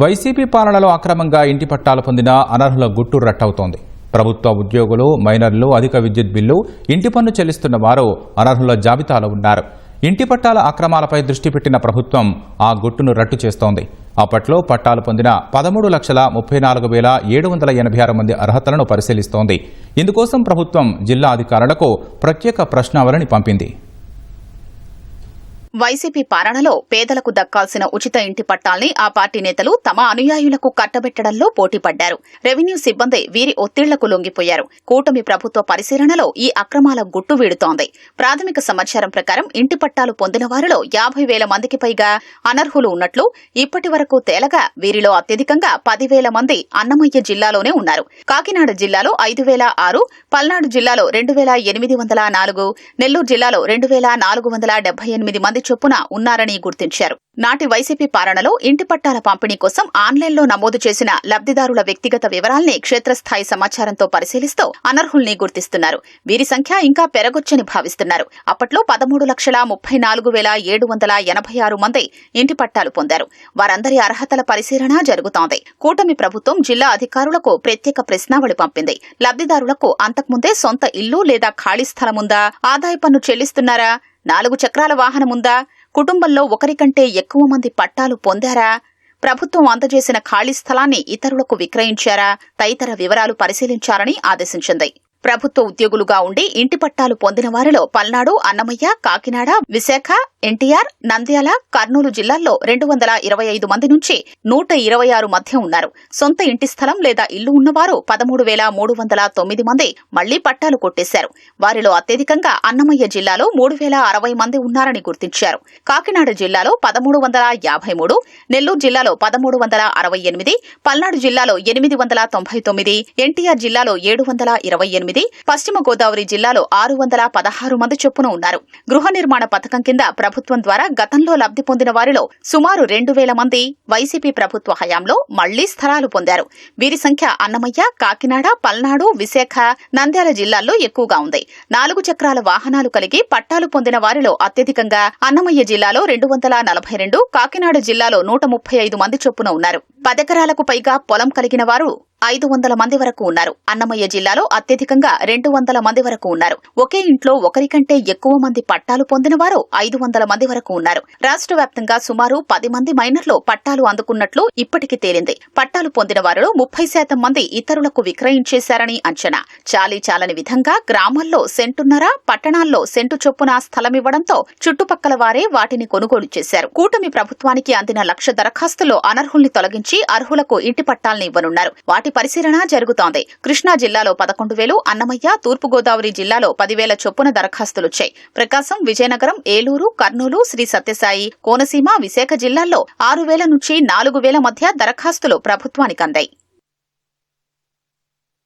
YCP పాలనలో అక్రమంగా ఇంటి పట్టాలు పొందిన అనర్హుల గుట్టు రట్టవుతోంది. ప్రభుత్వ ఉద్యోగులు మైనర్లు అధిక విద్యుత్ బిల్లు ఇంటి పన్ను చెల్లిస్తున్న వారు అనర్హుల జాబితాలో ఉన్నారు. ఇంటి పట్టాల అక్రమాలపై దృష్టి పెట్టిన ప్రభుత్వం ఆ గుట్టును రట్టు చేస్తోంది. అప్పట్లో పట్టాలు పొందిన పదమూడు లక్షల ముప్పై నాలుగు వేల ఏడు వందల ఎనభై ఆరు మంది అర్హతలను పరిశీలిస్తోంది. ఇందుకోసం ప్రభుత్వం జిల్లా అధికారులకు ప్రత్యేక ప్రశ్నావళిని పంపింది. వైసీపీ పాలనలో పేదలకు దక్కాల్సిన ఉచిత ఇంటి పట్టాల్ని ఆ పార్టీ నేతలు తమ అనుయాయులకు కట్టబెట్టడంలో పోటీపడ్డారు. రెవెన్యూ సిబ్బంది వీరి ఒత్తిళ్ళకు లొంగిపోయారు. కూటమి ప్రభుత్వ పరిశీలనలో ఈ అక్రమాల గుట్టు వీడుతోంది. ప్రాథమిక సమాచారం ప్రకారం ఇంటి పట్టాలు పొందిన వారిలో యాభై వేల మందికి పైగా అనర్హులు ఉన్నట్లు ఇప్పటి వరకు తేలగా వీరిలో అత్యధికంగా పదివేల మంది అన్నమయ్య జిల్లాలోనే ఉన్నారు. కాకినాడ జిల్లాలో ఐదు వేల ఆరు పల్నాడు జిల్లాలో రెండు వేల ఎనిమిది వందల నాలుగు నెల్లూరు జిల్లాలో రెండు వేల నాలుగు వందల డెబ్బై ఎనిమిది మంది చొప్పున ఉన్నారని గుర్తించారు. నాటి వైసీపీ పాలనలో ఇంటి పట్టాల పంపిణీ కోసం ఆన్లైన్లో నమోదు చేసిన లబ్దిదారుల వ్యక్తిగత వివరాల్ని క్షేత్రస్థాయి సమాచారంతో పరిశీలిస్తూ అనర్హుల్ని గుర్తిస్తున్నారు. వీరి సంఖ్య ఇంకా పెరగొచ్చని భావిస్తున్నారు. అప్పట్లో పదమూడు లక్షల ముప్పై నాలుగు వేల ఏడు వందల ఎనభై ఆరు మంది ఇంటి పట్టాలు పొందారు. వారందరి అర్హతల పరిశీలన జరుగుతోంది. కూటమి ప్రభుత్వం జిల్లా అధికారులకు ప్రత్యేక ప్రశ్నావళి పంపింది. లబ్దిదారులకు అంతకుముందే సొంత ఇల్లు లేదా ఖాళీ స్థలముందా? ఆదాయ పన్ను చెల్లిస్తున్నారా? నాలుగు చక్రాల వాహనముందా? కుటుంబంలో ఒకరికంటే ఎక్కువ మంది పట్టాలు పొందారా? ప్రభుత్వం అందజేసిన ఖాళీ స్థలాన్ని ఇతరులకు విక్రయించారా? తదితర వివరాలు పరిశీలించాలని ఆదేశించింది. ప్రభుత్వ ఉద్యోగులుగా ఉండి ఇంటి పట్టాలు పొందిన వారిలో పల్నాడు అన్నమయ్య కాకినాడ విశాఖ ఎన్టీఆర్ నంద్యాల కర్నూలు జిల్లాల్లో రెండు వందల ఇరవై ఐదు మంది నుంచి నూట ఇరవై ఆరు మధ్య ఉన్నారు. సొంత ఇంటి స్థలం లేదా ఇల్లు ఉన్నవారు పదమూడు వేల మూడు వందల తొమ్మిది మంది మళ్ళీ పట్టాలు కొట్టేశారు. వారిలో అత్యధికంగా అన్నమయ్య జిల్లాలో మూడు వేల అరవై మంది ఉన్నారని గుర్తించారు. కాకినాడ జిల్లాలో పదమూడు వందల యాభై మూడు నెల్లూరు జిల్లాలో పదమూడు వందల అరవై ఎనిమిది పల్నాడు జిల్లాలో ఎనిమిది వందల తొంభై తొమ్మిది ఎన్టీఆర్ జిల్లాలో ఏడు వందల ఇరవై ఎనిమిది పశ్చిమ గోదావరి జిల్లాలో ఆరు వందల పదహారు మంది చొప్పున ఉన్నారు. గృహ నిర్మాణ పథకం కింద ప్రభుత్వం ద్వారా గతంలో లబ్ధి పొందిన వారిలో సుమారు రెండు వేల మంది వైసీపీ ప్రభుత్వ హయాంలో మళ్ళీ స్థలాలు పొందారు. వీరి సంఖ్య అన్నమయ్య కాకినాడ పల్నాడు విశాఖ నంద్యాల జిల్లాల్లో ఎక్కువగా ఉంది. నాలుగు చక్రాల వాహనాలు కలిగి పట్టాలు పొందిన వారిలో అత్యధికంగా అన్నమయ్య జిల్లాలో రెండు వందల నలభై రెండు కాకినాడ జిల్లాలో నూట ముప్పై ఐదు మంది చొప్పున ఉన్నారు. పదెకరాలకు పైగా పొలం కలిగిన వారు ఐదు వందల మంది వరకు ఉన్నారు. అన్నమయ్య జిల్లాలో అత్యధికంగా రెండు వందల మంది వరకు ఉన్నారు. ఒకే ఇంట్లో ఒకరికంటే ఎక్కువ మంది పట్టాలు పొందిన వారు ఐదు వందల మంది వరకు ఉన్నారు. రాష్ట్ర వ్యాప్తంగా సుమారు పది మంది మైనర్లు పట్టాలు అందుకున్నట్లు ఇప్పటికి తేలింది. పట్టాలు పొందిన వారిలో ముప్పై శాతం మంది ఇతరులకు విక్రయించేశారని అంచనా. చాలీ చాలని విధంగా గ్రామాల్లో సెంటున్నర పట్టణాల్లో సెంటు చొప్పున స్థలమివ్వడంతో చుట్టుపక్కల వారే వాటిని కొనుగోలు చేశారు. కూటమి ప్రభుత్వానికి అందిన లక్ష దరఖాస్తులో అనర్హుల్ని తొలగించి అర్హులకు ఇంటి పట్టాల్ని ఇవ్వనున్నారు. వాటి పరిశీలన జరుగుతోంది. కృష్ణా జిల్లాలో పదకొండు వేలు అన్నమయ్య తూర్పుగోదావరి జిల్లాలో పదివేల చొప్పున దరఖాస్తులొచ్చాయి. ప్రకాశం విజయనగరం ఏలూరు కర్నూలు శ్రీ సత్యసాయి కోనసీమ విశాఖ జిల్లాల్లో ఆరు వేల నుంచి నాలుగు వేల మధ్య దరఖాస్తులు ప్రభుత్వానికి అందాయి.